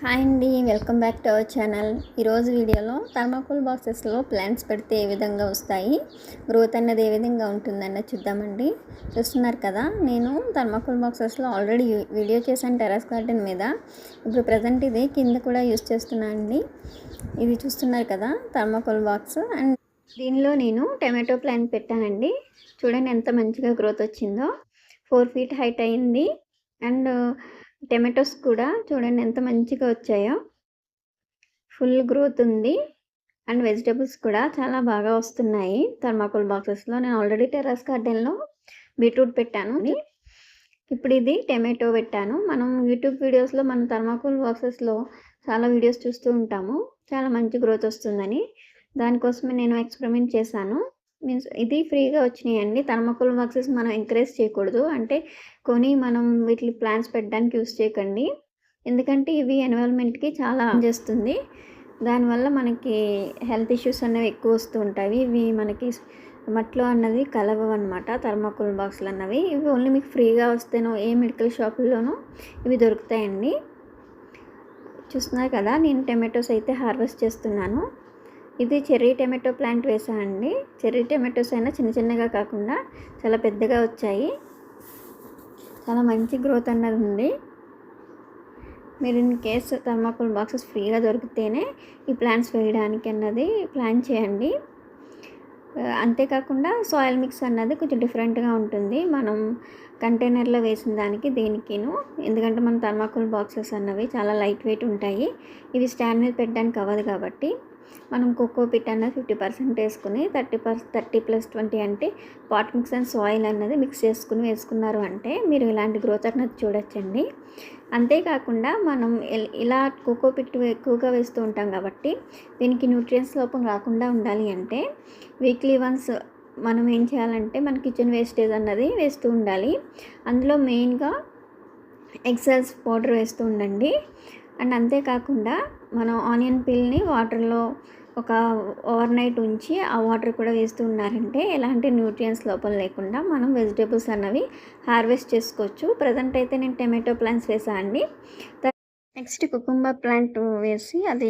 Hi అండి welcome back to our channel. ఈరోజు వీడియోలో థర్మాకోల్ బాక్సెస్లో ప్లాంట్స్ పెడితే ఏ విధంగా వస్తాయి గ్రోత్ అన్నది ఏ విధంగా ఉంటుందన్న చూద్దామండి. చూస్తున్నారు కదా నేను థర్మాకోల్ బాక్సెస్లో ఆల్రెడీ వీడియో చేశాను టెరస్ గార్డెన్ మీద. ఇప్పుడు ప్రజెంట్ ఇది కింద కూడా యూస్ చేస్తున్నాను అండి. ఇది చూస్తున్నారు కదా థర్మాకోల్ బాక్స్. అండ్ దీనిలో నేను టమాటో ప్లాంట్ పెట్టానండి. చూడండి ఎంత మంచిగా గ్రోత్ వచ్చిందో. ఫోర్ ఫీట్ హైట్ అయింది. అండ్ టమాటోస్ కూడా చూడండి ఎంత మంచిగా వచ్చాయో. ఫుల్ గ్రోత్ ఉంది. అండ్ వెజిటేబుల్స్ కూడా చాలా బాగా వస్తున్నాయి. థర్మాకోల్ బాక్సెస్లో నేను ఆల్రెడీ టెర్రస్ గార్డెన్లో బీట్రూట్ పెట్టాను. ఇప్పుడు ఇది టమాటో పెట్టాను. మనం యూట్యూబ్ వీడియోస్లో మన థర్మాకోల్ బాక్సెస్లో చాలా వీడియోస్ చూస్తూ ఉంటాము. చాలా మంచి గ్రోత్ వస్తుందని. దానికోసమే నేను ఎక్స్పెరిమెంట్ చేశాను. మీన్స్ ఇది ఫ్రీగా వచ్చినాయండి. థర్మాకోల్ బాక్సెస్ మనం ఎంకరేజ్ చేయకూడదు. అంటే కొని మనం వీటి ప్లాంట్స్ పెట్టడానికి యూస్ చేయకండి. ఎందుకంటే ఇవి ఎన్విరాన్మెంట్కి చాలా చేస్తుంది. దానివల్ల మనకి హెల్త్ ఇష్యూస్ అనేవి ఎక్కువ వస్తూ ఉంటాయి. ఇవి మనకి మట్లో అన్నది కలవవు అనమాట థర్మాకోల్ బాక్స్లు అన్నవి. ఇవి ఓన్లీ మీకు ఫ్రీగా వస్తేనో ఏ మెడికల్ షాపుల్లోనూ ఇవి దొరుకుతాయండి. చూస్తున్నారు కదా? నేను టమాటోస్ అయితే హార్వెస్ట్ చేస్తున్నాను. ఇది చెర్రీ టమాటో ప్లాంట్ వేసానండి చెర్రీ టమాటోస్ అయినా చిన్న చిన్నగా కాకుండా చాలా పెద్దగా వచ్చాయి. చాలా మంచి గ్రోత్ అన్నది ఉంది. మీరు ఇన్ కేస్ థర్మాకోల్ బాక్సెస్ ఫ్రీగా దొరికితేనే ఈ ప్లాంట్స్ వేయడానికి అన్నది ప్లాన్ చేయండి. అంతేకాకుండా సాయిల్ మిక్స్ అన్నది కొంచెం డిఫరెంట్గా ఉంటుంది. మనం కంటైనర్లో వేసిన దానికి దీనికిను. ఎందుకంటే మన థర్మాకోల్ బాక్సెస్ అన్నవి చాలా లైట్ వెయిట్ ఉంటాయి. ఇవి స్టాండ్ మీద పెట్టడానికి అవ్వదు కాబట్టి. మనం కోకో పిట్ అన్నది ఫిఫ్టీ పర్సెంట్ వేసుకుని thirty per thirty plus twenty అంటే పాట్ మిక్స్ అండ్ సాయిల్ అన్నది మిక్స్ చేసుకుని వేసుకున్నారు అంటే మీరు ఇలాంటి గ్రోత్ అన్నది చూడొచ్చండి. అంతేకాకుండా మనం ఇలా కోకో పిట్ ఎక్కువగా వేస్తూ ఉంటాం కాబట్టి దీనికి న్యూట్రియన్స్ లోపం రాకుండా ఉండాలి అంటే వీక్లీ వన్స్ మనం ఏం చేయాలంటే మన కిచెన్ వేస్టేజ్ అన్నది వేస్తూ ఉండాలి. అందులో మెయిన్గా ఎక్సెల్స్ పౌడర్ వేస్తూ ఉండండి. అండ్ అంతేకాకుండా మనం ఆనియన్ పిల్ని వాటర్లో ఒక ఓవర్ నైట్ ఉంచి ఆ వాటర్ కూడా వేస్తూ ఉన్నారంటే ఎలాంటి న్యూట్రియన్స్ లోపల లేకుండా మనం వెజిటేబుల్స్ అన్నవి హార్వెస్ట్ చేసుకోవచ్చు. ప్రజెంట్ అయితే నేను టమాటో ప్లాంట్స్ వేసా అండి. నెక్స్ట్ కుకుంబర్ ప్లాంట్ వేసి అది